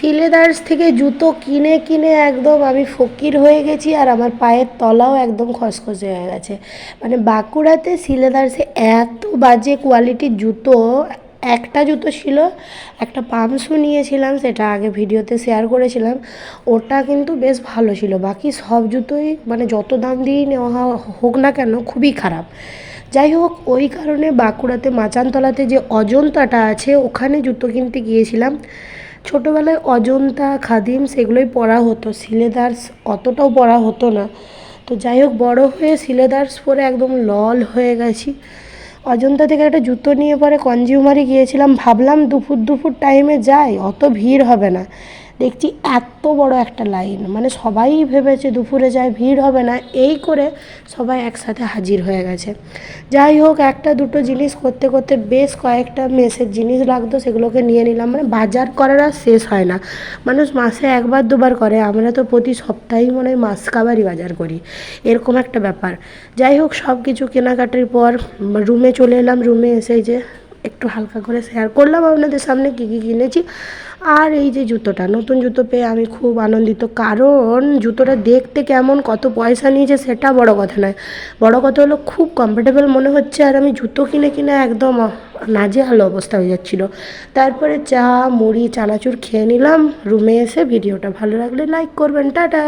সিলেদার্স থেকে জুতো কিনে কিনে একদম আমি ফকির হয়ে গেছি আর আমার পায়ের তলাও একদম খসখসে হয়ে গেছে। মানে বাঁকুড়াতে সিলেদার্সে এত বাজে কোয়ালিটির জুতো, একটা জুতো ছিল, একটা পাম শু নিয়েছিলাম, সেটা আগে ভিডিওতে শেয়ার করেছিলাম, ওটা কিন্তু বেশ ভালো ছিল। বাকি সব জুতোই মানে যত দাম দিয়েই নেওয়া হোক না কেন খুবই খারাপ। যাই হোক, ওই কারণে বাঁকুড়াতে মাচানতলাতে যে অজন্তাটা আছে, ওখানে জুতো কিনতে গিয়েছিলাম। ছোটোবেলায় অজন্তা, খাদিম সেগুলোই পড়া হতো। সিলেদার্স অতটাও পড়া হতো না। তো যাই হোক, বড়ো হয়ে সিলেদার্স পরে একদম লল হয়ে গেছি। অজন্তা থেকে একটা জুতো নিয়ে পরে কনজিউমারে গিয়েছিলাম। ভাবলাম দুপুর দুপুর টাইমে যাই, অত ভিড় হবে না। দেখছি এত বড় একটা লাইন। মানে সবাই ভেবেছে দুপুরে যায়, ভিড় হবে না, এই করে সবাই একসাথে হাজির হয়ে গেছে। যাই হোক, একটা দুটো জিনিস করতে করতে বেশ কয়েকটা মেসের জিনিস লাগতো, সেগুলোকে নিয়ে নিলাম। মানে বাজার করার আর শেষ হয় না। মানুষ মাসে একবার, দুবার করে। আমরা তো প্রতি সপ্তাহেই মনে হয় মাস কাবারই বাজার করি। এরকম একটা ব্যাপার। যাই হোক সব কিছু কেনাকাটির পর রুমে চলে এলাম। রুমে এসে যে একটু হালকা করে শেয়ার করলাম। আপনাদের সামনে কী কী কিনেছি। আর এই যে জুতোটা, নতুন জুতো পেয়ে আমি খুব আনন্দিত। কারণ জুতোটা দেখতে কেমন, কত পয়সা নিয়েছে সেটা বড় কথা নয়। বড় কথা হলো খুব কমফোর্টেবল মনে হচ্ছে। আর আমি জুতো কিনে কিনে একদম নাজেহাল অবস্থা হয়ে যাচ্ছিল। তারপরে চা, মুড়ি, চানাচুর খেয়ে নিলাম। রুমে এসে ভিডিওটা ভালো লাগলে লাইক করবেন। টাটা!